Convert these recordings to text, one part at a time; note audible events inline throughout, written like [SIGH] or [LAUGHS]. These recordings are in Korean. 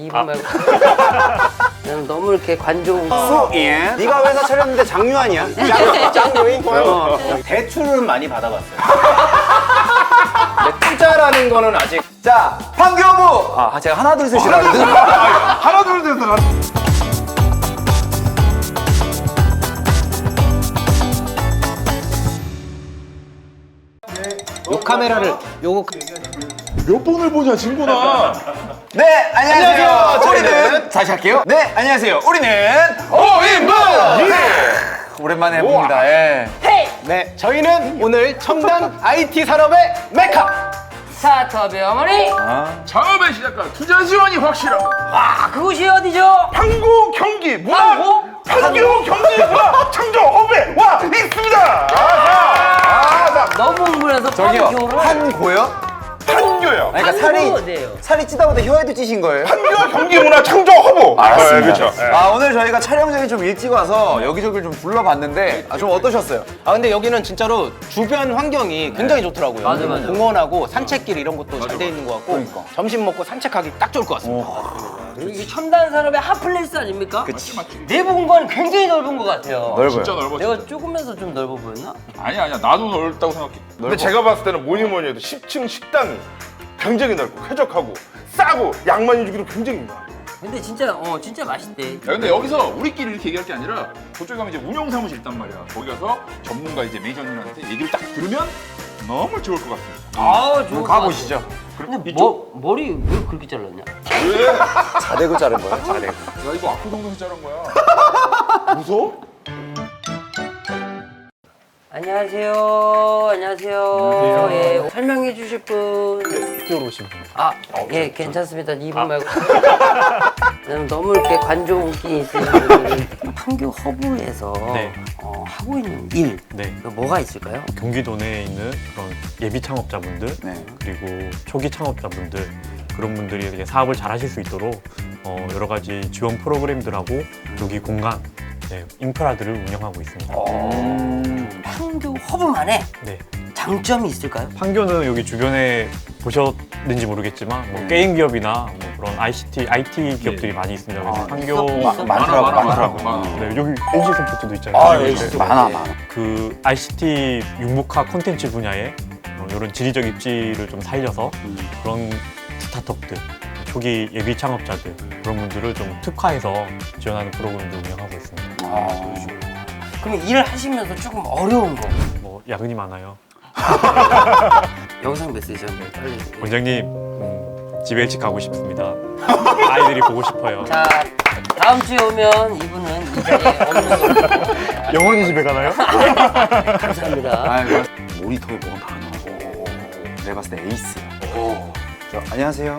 이분 말고 나는 너무 이렇게 관종 예. 네가 회사 차렸는데 장유한이야? 짱, 짱요인? 어. 대출은 많이 받아봤어요. 근데 투자라는 거는 아직 자, 판교부! 아, 제가 하나, 둘, 셋 이라 그랬는데. 하나 둘 셋. 하나. 요 카메라를 요거 몇 번을 보냐 친구나. 네, 안녕하세요. 우리는, 다시 할게요. 네, 안녕하세요. 우리는, 어인분. 오랜만에 해봅니다. 예. 네 저희는 오늘 첨단 IT 산업의 메카 스타트업의 어머니 창업에 시작한 투자 지원이 확실하고 아 그곳이 어디죠? 판교 경기 문화 판교? 판교 경기 문화 창조 허브에 와 있습니다. 아, 자, 너무 흥분해서 저기요, 판교를 판고요? 판교요. 아니, 그러니까 살이. 살이 찌다 보다 혀에도 찌신 거예요? 판교 경기 문화 창조 허브. 알았습니다. 네, 그렇죠. 예. 아, 오늘 저희가 촬영장에 좀 일찍 와서 여기저기를 좀 둘러봤는데, 아, 좀 어떠셨어요? 아 근데 여기는 진짜로 주변 환경이 굉장히 좋더라고요 맞아, 맞아. 공원하고 산책길 이런 것도 잘 돼 있는 것 같고 그러니까. 점심 먹고 산책하기 딱 좋을 것 같습니다 그리고 이게 첨단 산업의 핫플레이스 아닙니까? 그치. 내부 공간이 굉장히 넓은 것 같아요. 넓어요. 진짜 넓어. 내가 조금면서 좀 넓어 보였나? 아니야 아니야 나도 넓다고 생각해. 근데 제가 봤을 때는 뭐니 뭐니 해도 10층 식당이 굉장히 넓고 쾌적하고 싸고 양만이 주기도 굉장히 많아. 근데 진짜 어 진짜 맛있대. 야, 근데 여기서 우리끼리 이렇게 얘기할 게 아니라 저쪽에 가면 이제 운영 사무실 있단 말이야. 거기 가서 전문가 이제 매니저님한테 얘기를 딱 들으면 너무 좋을 것 같습니다. 아우 좋은 가보시죠. 근데 뭐, 머리 왜 그렇게 잘랐냐? 왜? [LAUGHS] 자대고 자른 거예요, 자대고. 야 이거 압구정동에서 자른 거야. [LAUGHS] 무서워? 안녕하세요. 안녕하세요. 예, 설명해 주실 분. 학교로 오신 분 아, 예, 괜찮습니다. 이분 말고. [LAUGHS] 나는 너무 이렇게 관종기 있으신 분들은 판교 허브에서 네. 어, 하고 있는 일, 네. 그 뭐가 있을까요? 경기도 내에 있는 그런 예비 창업자분들 네. 그리고 초기 창업자분들 그런 분들이 이렇게 사업을 잘 하실 수 있도록 어, 여러 가지 지원 프로그램들하고 여기 공간 네, 인프라들을 운영하고 있습니다. 판교 허브만의 네. 장점이 있을까요? 판교는 여기 주변에 보셨는지 모르겠지만 뭐 게임 기업이나 뭐 그런 ICT, IT 기업들이 많이 있습니다. 그래서 판교. 많더라고, 많아, 많아, 많더라고. 많아. 네, 여기 LG 소프트도 있잖아요. 아, 네. LG 많아, 많아. 그 ICT 융목화 콘텐츠 분야에 어, 이런 지리적 입지를 좀 살려서 그런 스타트업들, 초기 예비 창업자들 그런 분들을 좀 특화해서 지원하는 프로그램도 운영하고 있습니다. 그럼 일을 하시면서 조금 어려운 거. 뭐 야근이 많아요. 영상 메시지 한번 빨리. 원장님 음, 집에 일찍 가고 싶습니다. [LAUGHS] 아이들이 보고 싶어요. 자, 다음 주에 오면 이분은 이 자리에 없는 걸로. 영원히 집에 가나요? [LAUGHS] 감사합니다. 아, 이거 모니터에 뭐가 많아. 내가 봤을 때 에이스야. 저, 안녕하세요.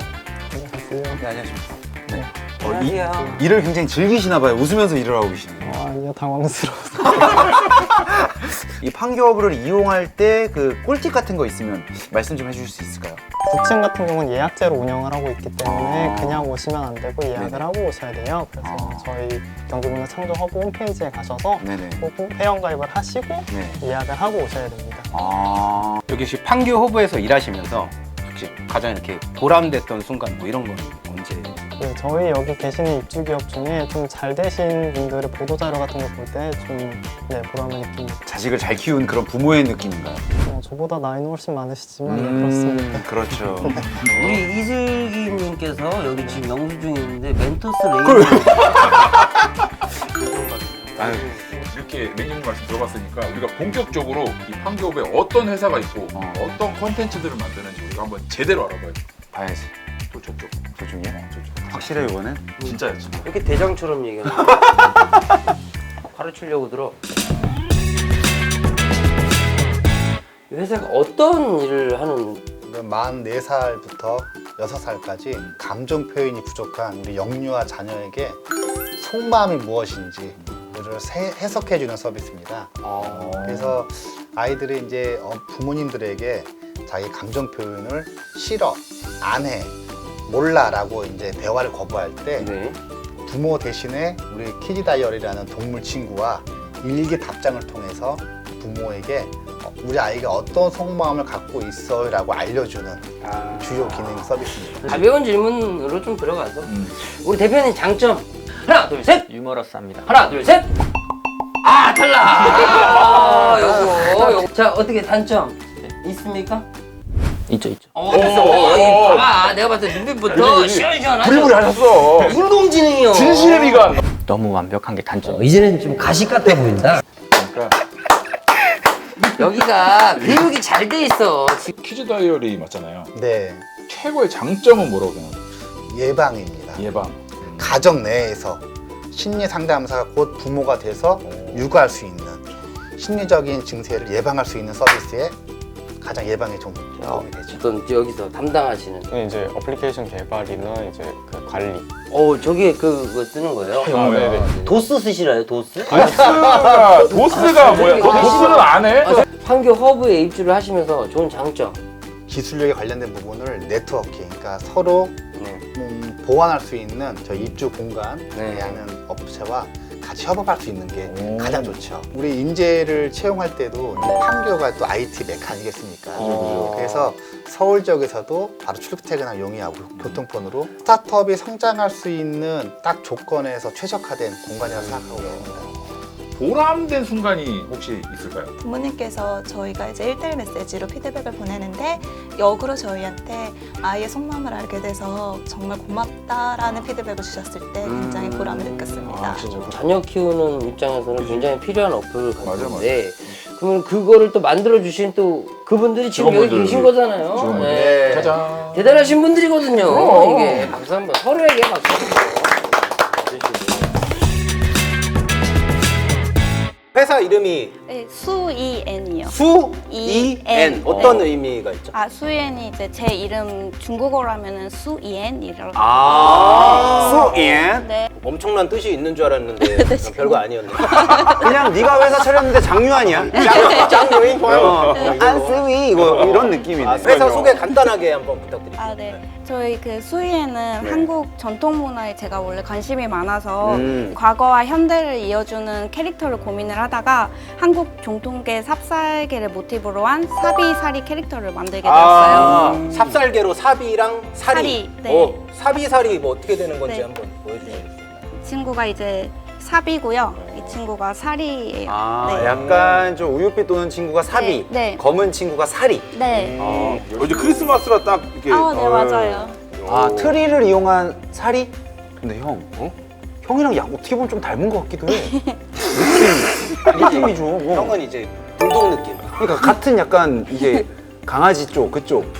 안녕하세요. 네, 안녕하십니까. 네. 어, 이, 안녕하세요. 일을 굉장히 즐기시나 봐요. 웃으면서 일을 하고 계시네요. 아니요 당황스러워서 [LAUGHS] 이 판교업을 이용할 때 그 꿀팁 같은 거 있으면 말씀 좀 해주실 수 있을까요? 부층 같은 경우는 예약제로 운영을 하고 있기 때문에 아. 그냥 오시면 안 되고 예약을 네네. 하고 오셔야 돼요 그래서 아. 저희 경기문화 창조 허브 홈페이지에 가셔서 네네. 꼭 회원가입을 하시고 네. 예약을 하고 오셔야 됩니다 아, 여기 혹시 판교 허브에서 일하시면서 혹시 가장 이렇게 보람됐던 순간 뭐 이런 건 언제 네, 저희 여기 계시는 입주 기업 중에 좀 잘 되신 분들의 보도 자료 같은 거 볼 때 좀 네, 보람을 느낍니다 자식을 잘 키운 그런 부모의 느낌인가요? 어, 저보다 나이는 훨씬 많으시지만 네, 그렇습니다 그렇죠. [LAUGHS] 우리 이슬기님께서 여기 지금 영수 증이 있는데 멘토스 [LAUGHS] 아유, 이렇게 매니저님 말씀 들어봤으니까 우리가 본격적으로 이 판교업에 어떤 회사가 있고 어. 어. 떤 컨텐츠들을 만드는지 우리가 한번 제대로 알아봐야 돼. 봐야지. 또 저쪽. 저중에? 확실해, 이거는? 진짜야 진짜. 이렇게 대장처럼 얘기하는 가르치려고 [LAUGHS] 들어 이 회사가 어떤 일을 하는 44살부터 6살까지 감정 표현이 부족한 우리 영유아 자녀에게 속마음이 무엇인지를 세- 해석해주는 서비스입니다. 그래서 아이들이 이제 어, 부모님들에게 자기 감정 표현을 싫어, 안 해, 몰라라고 이제 대화를 거부할 때 네. 부모 대신에 우리 키즈 다이어리라는 동물 친구와 일기 답장을 통해서 부모에게 어, 우리 아이가 어떤 속마음을 갖고 있어라고 알려주는 주요 기능 서비스입니다. 가벼운 질문으로 좀 들어가서 우리 대표님 장점 하나 둘 셋 유머러스합니다. 하나 둘 셋. 아 탈락. [LAUGHS] 아, 요거 요거. 자 어떻게 단점 있습니까? 있죠, 있죠. 어 됐어. 어, 이 봐봐 내가 봤을 때 눈빛부터 시원시원하죠. 부리부리 하셨어. 운동지능이요. 진실의 미간. 너무 완벽한 게 단점. 어, 이제는 좀 가식 같아 보인다. 여기가 교육이 잘 돼 있어. 퀴즈 다이어리 맞잖아요. 네, 최고의 장점은 뭐라고 생각해요? 예방입니다. 예방. 가정 내에서 심리 상담사가 곧 부모가 돼서 육아할 수 있는 심리적인 증세를 예방할 수 있는 서비스에 가장 예방에 좀 도움이 되죠. 어떤 여기서 담당하시는. 이제 어플리케이션 개발이나 이제 그 관리 어 저기 그거 쓰는 거예요? 아, 네네. 도스 쓰시나요? 도스? 도스가 도스가 뭐야? 아, 도스는 안 해? 판교 허브에 입주를 하시면서 좋은 장점. 기술력에 관련된 부분을 네트워킹, 그러니까 서로 네. 음, 보완할 수 있는 저 입주 공간에 네. 하는 업체와 같이 협업할 수 있는 게 오. 가장 좋죠. 우리 인재를 채용할 때도 이 판교가 또 IT 메카 아니겠습니까? 어. 그래서 서울 지역에서도 바로 출퇴근을 용이하고 교통편으로 스타트업이 성장할 수 있는 딱 조건에서 최적화된 공간이라고 생각하고 있습니다. 보람된 순간이 혹시 있을까요? 부모님께서 저희가 이제 1대1 메시지로 피드백을 보내는데 역으로 저희한테 아이의 속마음을 알게 돼서 정말 고맙다라는 피드백을 주셨을 때 굉장히 보람을 느꼈습니다. 아, 진짜. 자녀 키우는 입장에서는 굉장히 필요한 어플 맞아, 같은데 그러면 그거를 또 만들어 주신 또 그분들이 지금 여기 직원분들. 계신 거잖아요. 직원분들. 네. 짜잔. 대단하신 분들이거든요. 이게 박수 한번 서로에게 박수 회사 이름이 네, 수이엔이요. 수이엔 어떤 의미가 있죠? 아, 수이엔이 이제 제 이름 중국어로 하면은 수이엔이라고. 아, 수이엔. 네. 엄청난 뜻이 있는 줄 알았는데 [LAUGHS] 별거 아니었네. 그냥 네가 회사 차렸는데 장유한이야. 짱, 짱요인 어, 안쓰위 이거 이런 느낌이네. 아, 회사 소개 간단하게 한번 부탁드립니다. 아, 네. 저희 그 수이에는 한국 전통 문화에 제가 원래 관심이 많아서 음. 과거와 현대를 이어주는 캐릭터를 고민을 하다가 한국 종통계 삽살개를 모티브로 한 사비사리 캐릭터를 만들게 되었어요. 아, 삽살개로 사비랑 사리. 사리, 네. 어, 사비사리 뭐 어떻게 되는 건지 네. 한번 보여주시겠어요? 이 친구가 이제 사비고요. 이 친구가 사리예요. 아, 네. 약간 좀 우유빛 도는 친구가 사비, 네, 네. 검은 친구가 사리. 네. 어, 이제 크리스마스라 딱 이렇게. 아, 네, 어, 맞아요. 아, 트리를 이용한 사리? 근데 형, 어? 형이랑 약 어떻게 보면 좀 닮은 것 같기도 해. [LAUGHS] 느낌, 느낌이 좀. 어. 형은 이제 불독 느낌. 그러니까 같은 약간 이게 [LAUGHS] 강아지 쪽 그쪽.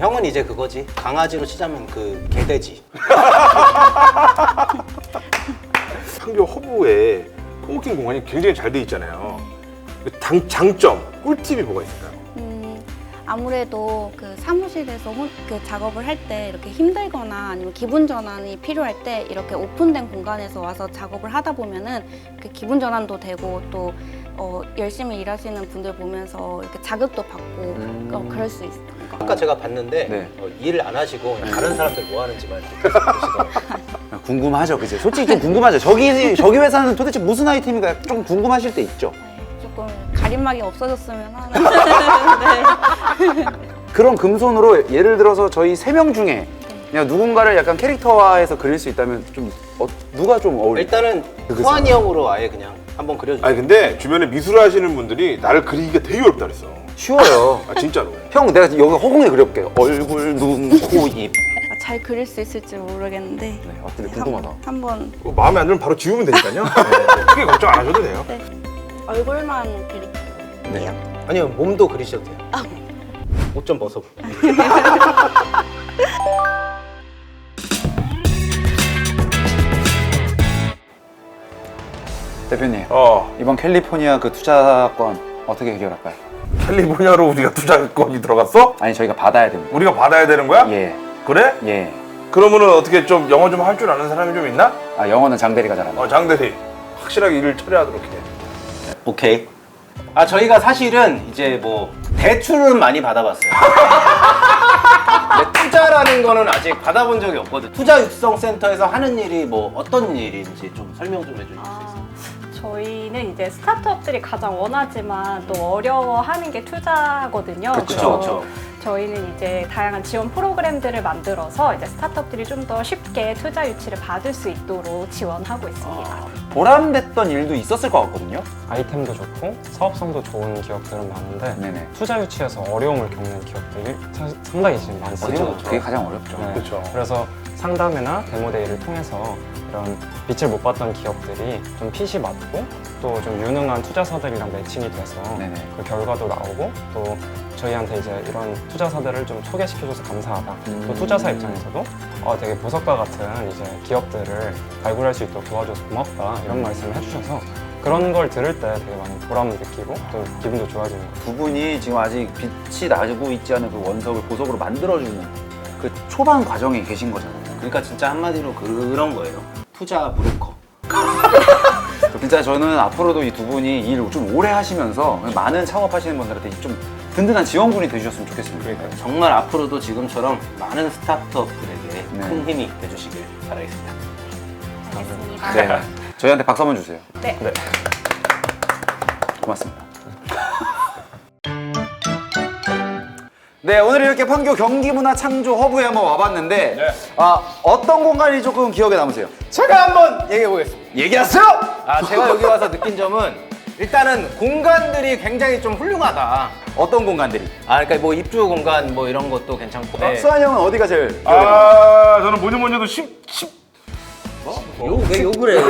형은 이제 그거지. 강아지로 치자면 그 개돼지. [LAUGHS] 판교 허브에 코워킹 공간이 굉장히 잘 돼 있잖아요. 그 장, 장점, 꿀팁이 뭐가 있을까요? 음, 아무래도 그 사무실에서 혼- 그 작업을 할 때 이렇게 힘들거나 아니면 기분 전환이 필요할 때 이렇게 오픈된 공간에서 와서 작업을 하다 보면은 그 기분 전환도 되고 또 어, 열심히 일하시는 분들 보면서 이렇게 자극도 받고 어, 그럴 수 같아요. 아까 제가 봤는데 네. 어, 일을 안 하시고 그냥 다른 사람들 뭐 하는지만 계속 보시더라고요. [LAUGHS] 궁금하죠, 그죠? 솔직히 좀 궁금하죠. 저기 저기 회사는 도대체 무슨 아이템인가 좀 궁금하실 때 있죠. 네, 조금 가림막이 없어졌으면 하는 네. [LAUGHS] 그런 금손으로 예를 들어서 저희 세 명 중에 그냥 누군가를 약간 캐릭터화해서 그릴 수 있다면 좀 어, 누가 좀 어울릴까? 일단은 그거죠. 호환이 형으로 아예 그냥 한번 그려주세요. 아니 근데 주변에 미술 하시는 분들이 나를 그리기가 되게 어렵다 그랬어. 쉬워요. 아 진짜로. 형 내가 여기 허공에 그려볼게 요. 얼굴, 눈, 코, 입. 아, 잘 그릴 수 있을지 모르겠는데 네, 아, 근데 한- 궁금하다. 한번 그거 마음에 안 들면 바로 지우면 되니까요. [LAUGHS] 네, 크게 걱정 안 하셔도 돼요. 얼굴만 그릴게요. 네. 아니요 몸도 그리셔도 돼요. 옷좀 벗어. [LAUGHS] 대표님 어, 이번 캘리포니아 그 투자권 어떻게 해결할까요? 캘리포니아로 우리가 투자권이 들어갔어? 아니 저희가 받아야 됩니다. 우리가 받아야 되는 거야? 예, 그래? 예. 그러면은 어떻게 좀 영어 좀 할 줄 아는 사람이 좀 있나? 아 영어는 장대리가 잘한다. 어, 장대리 확실하게 일을 처리하도록 해. 오케이. 아 저희가 사실은 이제 뭐 대출은 많이 받아봤어요. [LAUGHS] 근데 투자라는 거는 아직 받아본 적이 없거든. 투자 육성 센터에서 하는 일이 뭐 어떤 일인지 좀 설명 좀 해주실 수 있어요? 저희는 이제 스타트업들이 가장 원하지만 또 어려워하는 게 투자거든요. 그쵸, 그쵸. 저희는 이제 다양한 지원 프로그램들을 만들어서 이제 스타트업들이 좀 더 쉽게 투자 유치를 받을 수 있도록 지원하고 있습니다. 보람됐던 일도 있었을 것 같거든요. 아이템도 좋고 사업성도 좋은 기업들은 많은데 네네. 투자 유치에서 어려움을 겪는 기업들이 사- 상당히 지금 많습니다. 어려워. 그게 가장 어렵죠. 네. 그쵸. 그래서 상담회나 데모데이를 통해서 이런 빛을 못 봤던 기업들이 좀 핏이 맞고 또 좀 유능한 투자사들이랑 매칭이 돼서 네네. 그 결과도 나오고 또 저희한테 이제 이런 투자사들을 좀 소개시켜줘서 감사하다. 음. 또 투자사 입장에서도 어, 되게 보석과 같은 이제 기업들을 발굴할 수 있도록 도와줘서 고맙다 이런 말씀을 해주셔서 그런 걸 들을 때 되게 많이 보람을 느끼고 또 기분도 좋아지는 것 같아요. 두 분이 지금 아직 빛이 나고 있지 않은 그 원석을 보석으로 만들어주는 그 초반 과정에 계신 거잖아요. 그러니까 진짜 한마디로 그런 거예요. 투자 무료커. [LAUGHS] 진짜 저는 앞으로도 이 두 분이 일 좀 오래 하시면서 많은 창업하시는 분들한테 좀 든든한 지원군이 되주셨으면 좋겠습니다. 정말 앞으로도 지금처럼 많은 스타트업들에게 네. 큰 힘이 돼주시길 바라겠습니다. 알겠습니다. 네. 저희한테 박수 한번 주세요. 네. 고맙습니다. 네, 오늘 이렇게 판교 경기문화 창조 허브에 한번 와봤는데 네. 아, 어떤 공간이 조금 기억에 남으세요? 제가 한번 얘기해 보겠습니다. 얘기하세요! 아, 제가 여기 와서 느낀 점은 일단은 공간들이 굉장히 좀 훌륭하다. 어떤 공간들이? 아, 그러니까 뭐 입주 공간 뭐 이런 것도 괜찮고. 네. 수환 형은 어디가 제일 기억에? 아 저는 뭐니 뭐니 해도 10, 10 욕, 왜 욕을 해?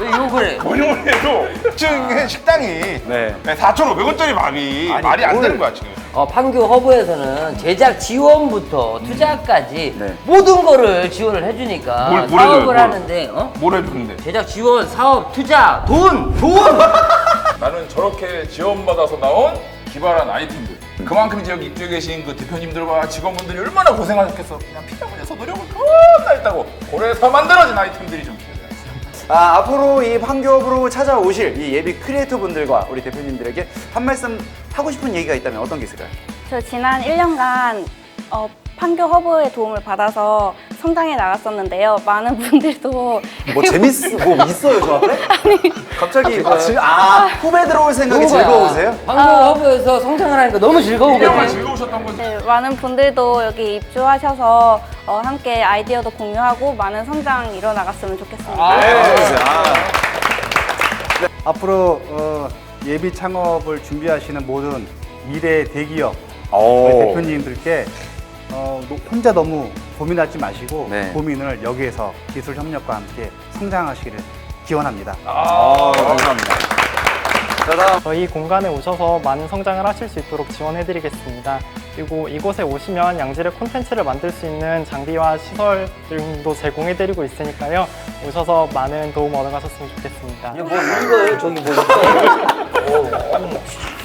왜 욕을 해? 뭐니 해도 10층 식당이 네. 4,500원짜리 말이 아니, 말이 안 되는 거야 지금. 어, 판교 허브에서는 제작 지원부터 투자까지 네. 모든 거를 지원을 해주니까 뭘- 뭘 해줘요, 사업을 뭘? 하는데 어? 뭘 해주는데? 제작 지원, 사업, 투자, 돈, 돈! 나는 저렇게 지원받아서 나온 기발한 아이템들. 그만큼 지역 입주해 계신 그 대표님들과 직원분들이 얼마나 고생하셨겠어. 그냥 피자문에서 노력을 겁나 했다고. 그래서 만들어진 아이템들이 좀 나요. 아, 앞으로 이 판교업으로 찾아오실 이 예비 크리에이터 분들과 우리 대표님들에게 한 말씀 하고 싶은 얘기가 있다면 어떤 게 있을까요? 저 지난 1년간 어, 판교 허브의 도움을 받아서 성장해 나갔었는데요. 많은 분들도 뭐 재밌, 뭐 있어요, 저 앞에? [LAUGHS] 갑자기, 아, 지- 아, 후배 들어올 생각이. 즐거우세요? 허브에서 성장을 하니까 너무 즐거운 정말 거지. 즐거우셨던 거지. 네, 많은 분들도 여기 입주하셔서 어, 함께 아이디어도 공유하고 많은 성장 이뤄나갔으면 좋겠습니다. 앞으로 어, 예비 창업을 준비하시는 모든 미래 대기업 오. 대표님들께 어, 노- 혼자 너무 고민하지 마시고 네. 고민을 여기에서 기술 협력과 함께 성장하시기를 기원합니다. 아, 감사합니다. 저희 공간에 오셔서 많은 성장을 하실 수 있도록 지원해드리겠습니다. 그리고 이곳에 오시면 양질의 콘텐츠를 만들 수 있는 장비와 시설 등도 제공해드리고 있으니까요. 오셔서 많은 도움 얻어가셨으면 좋겠습니다. 뭐 이거예요? 저기 뭐? 오,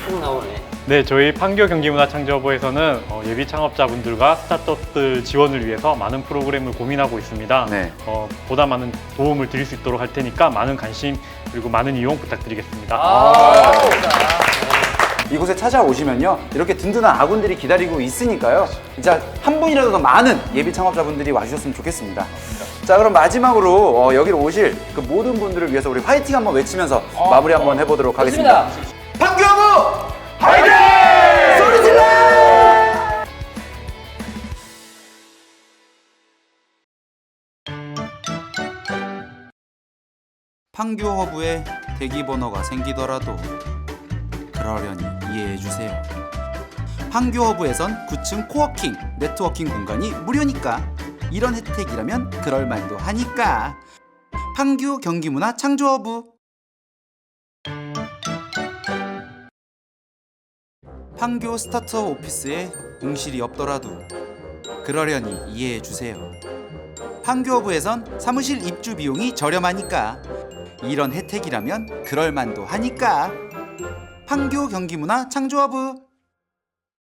쭉 나오네. 네, 저희 판교 경기문화 창조부에서는 어, 예비 창업자분들과 스타트업들 지원을 위해서 많은 프로그램을 고민하고 있습니다. 네. 어, 보다 많은 도움을 드릴 수 있도록 할 테니까 많은 관심 그리고 많은 이용 부탁드리겠습니다. 이곳에 찾아오시면요 이렇게 든든한 아군들이 기다리고 있으니까요. 진짜 한 분이라도 더 많은 예비 창업자분들이 와주셨으면 좋겠습니다. 자 그럼 마지막으로 어, 여기로 오실 그 모든 분들을 위해서 우리 화이팅 한번 외치면서 마무리 한번 해보도록 하겠습니다. 판교부 화이팅! 소리 질러! 판교 허브에 대기 번호가 생기더라도 그러려니 이해해 주세요. 판교 허브에선 9층 코워킹, 네트워킹 공간이 무료니까. 이런 혜택이라면 그럴 만도 하니까. 판교 경기문화 창조 허브 판교 스타트업 오피스에 공실이 없더라도 그러려니 이해해 주세요. 판교 허브에선 사무실 입주 비용이 저렴하니까. 이런 혜택이라면 그럴 만도 하니까 판교 경기문화 창조 허브